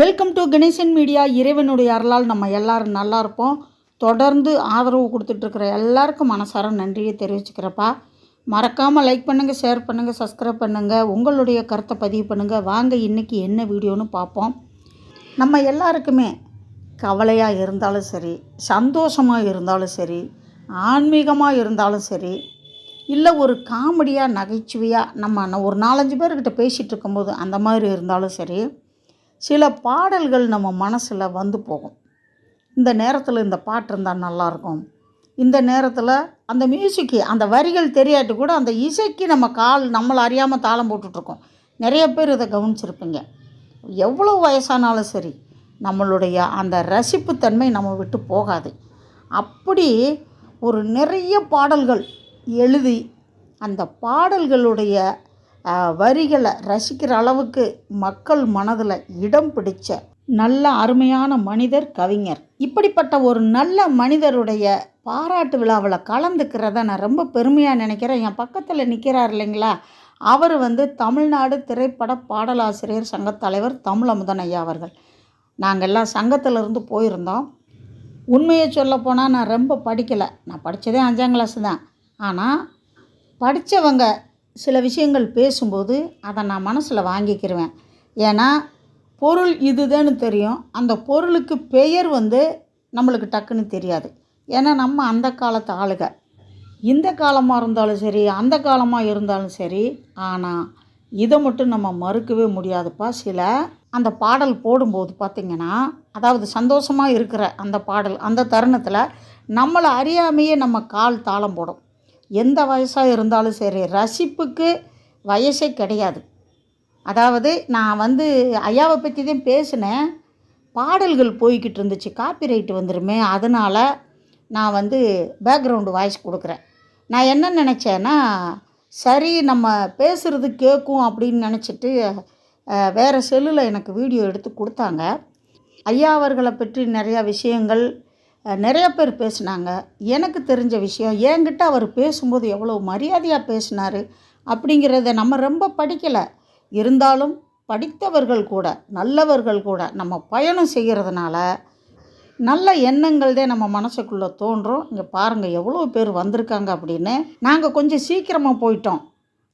Welcome to Ganesan media இறைவனுடைய அருளால் நம்ம எல்லாரும் நல்லா இருப்போம். தொடர்ந்து ஆதரவு கொடுத்துட்ருக்குற எல்லாருக்கும் மனசார நன்றியை தெரிவிச்சுக்கிறப்பா. மறக்காமல் லைக் பண்ணுங்கள் ஷேர் பண்ணுங்கள் சப்ஸ்கிரைப் பண்ணுங்கள் உங்களுடைய கருத்தை பதிவு பண்ணுங்கள் வாங்க இன்றைக்கி என்ன வீடியோன்னு பார்ப்போம். நம்ம எல்லாருக்குமே கவலையாக இருந்தாலும் சரி சந்தோஷமாக இருந்தாலும் சரி ஆன்மீகமாக இருந்தாலும் சரி இல்லை ஒரு காமெடியாக நகைச்சுவையாக நம்ம ஒரு நாலஞ்சு பேர்கிட்ட பேசிகிட்டு இருக்கும்போது அந்த மாதிரி இருந்தாலும் சரி சில பாடல்கள் நம்ம மனசில் வந்து போகும். இந்த நேரத்தில் இந்த பாட்டு இருந்தால் நல்லாயிருக்கும் இந்த நேரத்தில் அந்த மியூசிக்கு அந்த வரிகள் தெரியாட்டு கூட அந்த இசைக்கு நம்ம கால் நம்மளை அறியாமல் தாளம் போட்டுட்ருக்கோம். நிறைய பேர் இதை கவனிச்சிருப்பீங்க. எவ்வளோ வயசானாலும் சரி நம்மளுடைய அந்த ரசிப்புத்தன்மை நம்ம விட்டு போகாது. அப்படி ஒரு நிறைய பாடல்கள் எழுதி அந்த பாடல்களுடைய வரிகளை ரசிக்கிற அளவுக்கு மக்கள் மனதில் இடம் பிடிச்ச நல்ல அருமையான மனிதர் கவிஞர். இப்படிப்பட்ட ஒரு நல்ல மனிதருடைய பாராட்டு விழாவில் கலந்துக்கிறத நான் ரொம்ப பெருமையாக நினைக்கிறேன். என் பக்கத்தில் நிற்கிறார் இல்லைங்களா? அவர் வந்து தமிழ்நாடு திரைப்பட பாடலாசிரியர் சங்கத் தலைவர் தமிழமுதன் ஐயா அவர்கள். நாங்கள் எல்லாம் சங்கத்திலிருந்து போயிருந்தோம். உண்மையை சொல்லப்போனால் நான் ரொம்ப படிக்கலை. நான் படித்ததே அஞ்சாம் கிளாஸ் தான். ஆனால் படித்தவங்க சில விஷயங்கள் பேசும்போது அதை நான் மனசில் வாங்கிக்கிருவேன். ஏன்னா பொருள் இதுதான்னு தெரியும். அந்த பொருளுக்கு பெயர் வந்து நம்மளுக்கு டக்குன்னு தெரியாது. ஏன்னா நம்ம அந்த காலத்து ஆளுக. இந்த காலமாக இருந்தாலும் சரி அந்த காலமாக இருந்தாலும் சரி ஆனால் இதை மட்டும் நம்ம மறுக்கவே முடியாதுப்பா. சில அந்த பாடல் போடும்போது பார்த்திங்கன்னா அதாவது சந்தோஷமாக இருக்கிற அந்த பாடல் அந்த தருணத்தில் நம்மளை அறியாமையே நம்ம கால் தாளம் போடும். எந்த வயசாக இருந்தாலும் சரி ரசிப்புக்கு வயசே கிடையாது. அதாவது நான் வந்து ஐயாவை பற்றி தான் பேசினேன். பாடல்கள் போய்கிட்டு இருந்துச்சு காப்பிரைட் வந்துருமே அதனால் நான் வந்து பேக்ரவுண்டு வாய்ஸ் கொடுக்குறேன். நான் என்ன நினச்சேன்னா சரி நம்ம பேசுகிறது கேட்கும் அப்படின்னு நினச்சிட்டு வேறு செல்லில் எனக்கு வீடியோ எடுத்து கொடுத்தாங்க. ஐயா அவர்களை பற்றி நிறையா விஷயங்கள் நிறைய பேர் பேசினாங்க. எனக்கு தெரிஞ்ச விஷயம் என்கிட்ட அவர் பேசும்போது எவ்வளோ மரியாதையாக பேசினார் அப்படிங்கிறத நம்ம ரொம்ப படிக்கலை. இருந்தாலும் படித்தவர்கள் கூட நல்லவர்கள் கூட நம்ம பயணம் செய்கிறதுனால நல்ல எண்ணங்கள் தான் நம்ம மனசுக்குள்ளே தோன்றும். இங்கே பாருங்கள் எவ்வளோ பேர் வந்திருக்காங்க அப்படின்னு. நாங்கள் கொஞ்சம் சீக்கிரமாக போயிட்டோம்.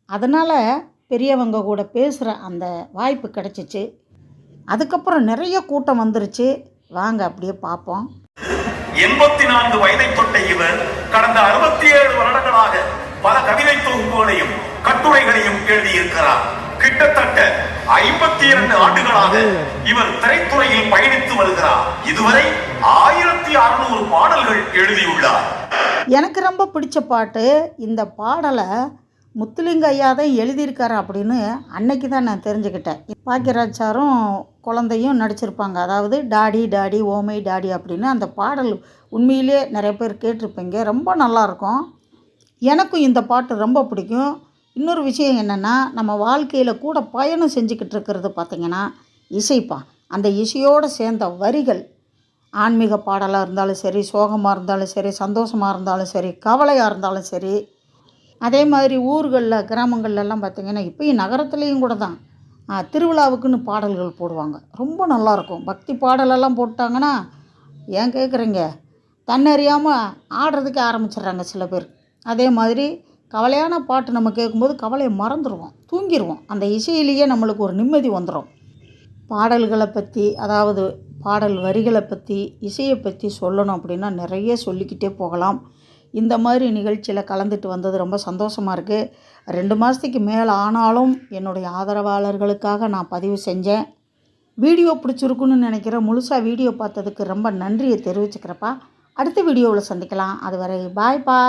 அதனால் பெரியவங்க கூட பேசுகிற அந்த வாய்ப்பு கிடச்சிச்சு. அதுக்கப்புறம் நிறைய கூட்டம் வந்துருச்சு. வாங்க அப்படியே பார்ப்போம். எண்பத்தி நான்கு வயதை தொட்ட இவர் கடந்த அறுபத்தி ஏழு வருடங்களாக பல கவிதை தொகுப்புகளையும் கட்டுரைகளையும் எழுதியிருக்கிறார். கிட்டத்தட்ட ஐம்பத்தி இரண்டு ஆண்டுகளாக இவர் திரைத்துறையில் பயணித்து வருகிறார். இதுவரை ஆயிரத்தி அறுநூறு பாடல்கள் எழுதியுள்ளார். எனக்கு ரொம்ப பிடிச்ச பாட்டு இந்த பாடலை முத்துலிங்க ஐயா தான் எழுதியிருக்காரு அப்படின்னு அன்னைக்கு தான் நான் தெரிஞ்சுக்கிட்டேன். பாக்கியராஜ் சாரும் குழந்தையும் நடிச்சிருப்பாங்க. அதாவது டாடி டாடி ஓமை டாடி அப்படின்னு அந்த பாடல் உண்மையிலே நிறைய பேர் கேட்டிருப்பீங்க. ரொம்ப நல்லாயிருக்கும். எனக்கும் இந்த பாட்டு ரொம்ப பிடிக்கும். இன்னொரு விஷயம் என்னென்னா நம்ம வாழ்க்கையில் கூட பயணம் செஞ்சுக்கிட்டு இருக்கிறது பார்த்திங்கன்னா இசைப்பா. அந்த இசையோடு சேர்ந்த வரிகள் ஆன்மீக பாடலாக இருந்தாலும் சரி சோகமாக இருந்தாலும் சரி சந்தோஷமாக இருந்தாலும் சரி கவலையாக இருந்தாலும் சரி அதே மாதிரி ஊர்களில் கிராமங்கள்லாம் பார்த்திங்கன்னா இப்போயும் நகரத்துலேயும் கூட தான். திருவிழாவுக்குன்னு பாடல்கள் போடுவாங்க. ரொம்ப நல்லாயிருக்கும். பக்தி பாடலெல்லாம் போட்டாங்கன்னா ஏன் கேட்குறீங்க தன்னறியாமல் ஆடுறதுக்கு ஆரம்பிச்சிடுறாங்க சில பேர். அதே மாதிரி கவலையான பாட்டு நம்ம கேட்கும்போது கவலையை மறந்துடுவோம் தூங்கிடுவோம். அந்த இசையிலேயே நம்மளுக்கு ஒரு நிம்மதி வந்துடும். பாடல்களை பற்றி அதாவது பாடல் வரிகளை பற்றி இசையை பற்றி சொல்லணும் அப்படின்னா நிறைய சொல்லிக்கிட்டே போகலாம். இந்த மாதிரி நிகழ்ச்சியில் கலந்துட்டு வந்தது ரொம்ப சந்தோஷமாக இருக்குது ரெண்டு மாதத்துக்கு மேலே ஆனாலும் என்னுடைய ஆதரவாளர்களுக்காக நான் பதிவு செஞ்சேன். வீடியோ பிடிச்சிருக்குன்னு நினைக்கிறேன் முழுசாக வீடியோ பார்த்ததுக்கு ரொம்ப நன்றியை தெரிவிச்சுக்கிறப்பா. அடுத்த வீடியோவில் சந்திக்கலாம். அதுவரை பாய்ப்பா.